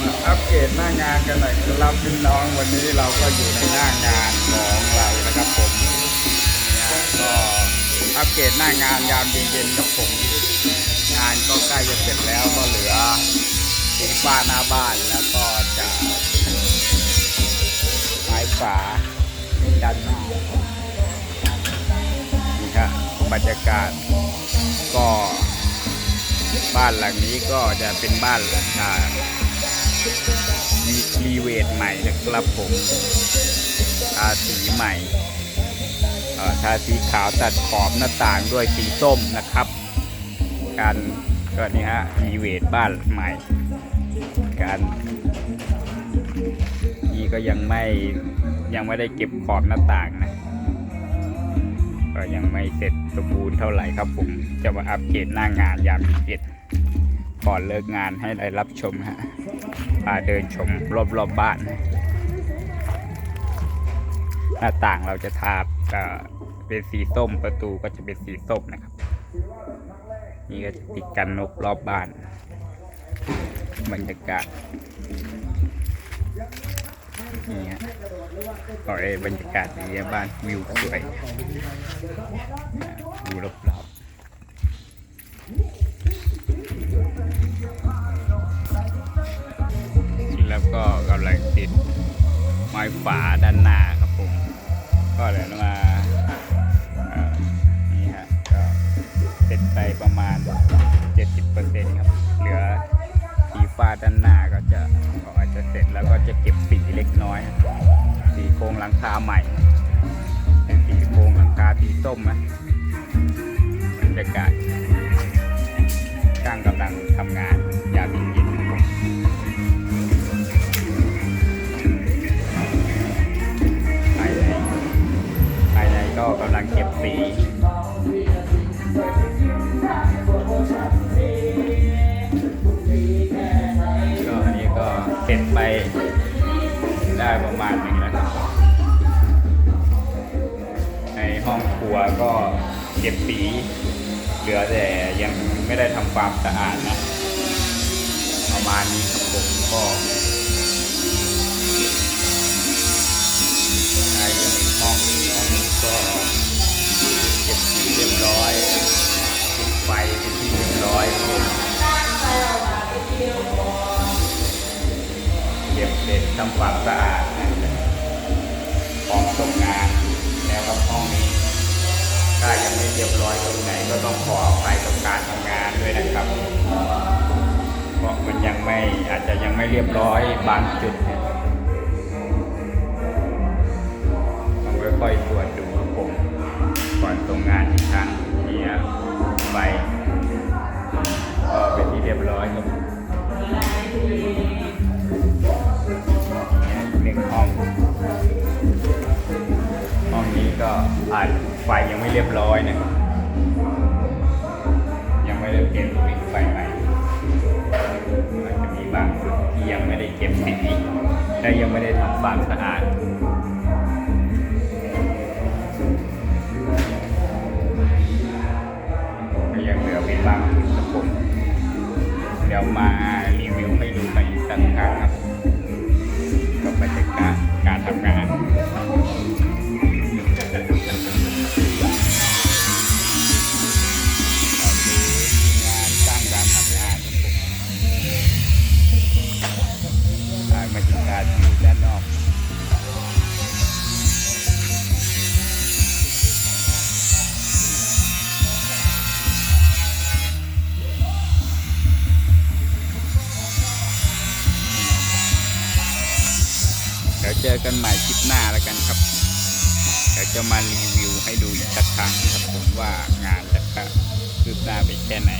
มาอัปเกรดหน้างานกันหน่อยครับพี่น้องวันนี้เราก็อยู่ในหน้างานของเรานะครับผมเนี่ยก็อัปเกรดหน้างานยามเย็นๆครับผมงานก็ใกล้จะเสร็จแล้วก็เหลือสีฟ้าหน้าบ้านแล้วก็จะไม้ฝาด้านหน้านี่ครับบรรยากาศก็บ้านหลังนี้ก็จะเป็นบ้านหลังอ่า รีรีเวทใหม่นะครับผมทาสีใหม่ทาสีขาวตัดขอบหน้าต่างด้วยสีส้มนะครับ การก็นี่ฮะรีเวทบ้านใหม่ การนี่ก็ยังไม่ยังไม่ได้เก็บขอบหน้าต่างนะก็ยังไม่เสร็จสมบูรณ์เท่าไหร่ครับผม จะมาอัปเกรดหน้างานยามเย็น ก่อนเลิกงานให้ได้รับชมฮะพาเดินชมรอบๆบบ้าน หน้าต่างเราจะทาเป็นสีส้มประตูก็จะเป็นสีส้มนะครับ นี่ก็จะติดกันนกรอบบ้าน บรรยากาศนี่ฮะก็เอ้บรรยากาศดีนบ้านวิวสวยดูรอบ ติดไม้ฝาด้านหน้าครับผม ก็เดี๋ยมานี่ฮะก็เสร็จไปประมาณ 70%ครับ เหลือสีฟ้าด้านหน้าก็จะก็อาจจะเสร็จแล้วก็จะเก็บสีเล็กน้อย สีโครงหลังคาใหม่ เป็นสีโครงหลังคาสีส้มนะบรรยากาศ สีก็อันนี้ก็เสร็จไปได้ประมาณหนึ่งแล้วครับ ในห้องครัวก็เก็บสีเหลือแต่ยังไม่ได้ทำความสะอาดนะ ประมาณนี้ครับผมก็ เก็บเสร็จทำความสะอาดของตกงานแล้วกับห้องนี้ ถ้ายังไม่เรียบร้อยตรงไหนก็ต้องขออภัยกับการทำงานด้วยนะครับเพราะมันยังไม่อาจจะยังไม่เรียบร้อยบางจุดเนี่ยต้องค่อยๆตรวจดูครับผมก่อนตรงงานอีกครั้งเนี่ยไปก็เป็นที่เรียบร้อยครับ งห้อง ห้องนี้ก็อาจไฟยังไม่เรียบร้อยนะ ยังไม่ได้เปลี่ยนปิดไฟใหม่อาจจะมีบางที่ยังไม่ได้เก็บสีและยังไม่ได้ทำความสะอาด เจอกันใหม่คลิปหน้าแล้วกันครับเดี๋ยวจะมารีวิวให้ดูอีกสักครั้งครับผมว่างานจะคืบหน้าไปแค่ไหน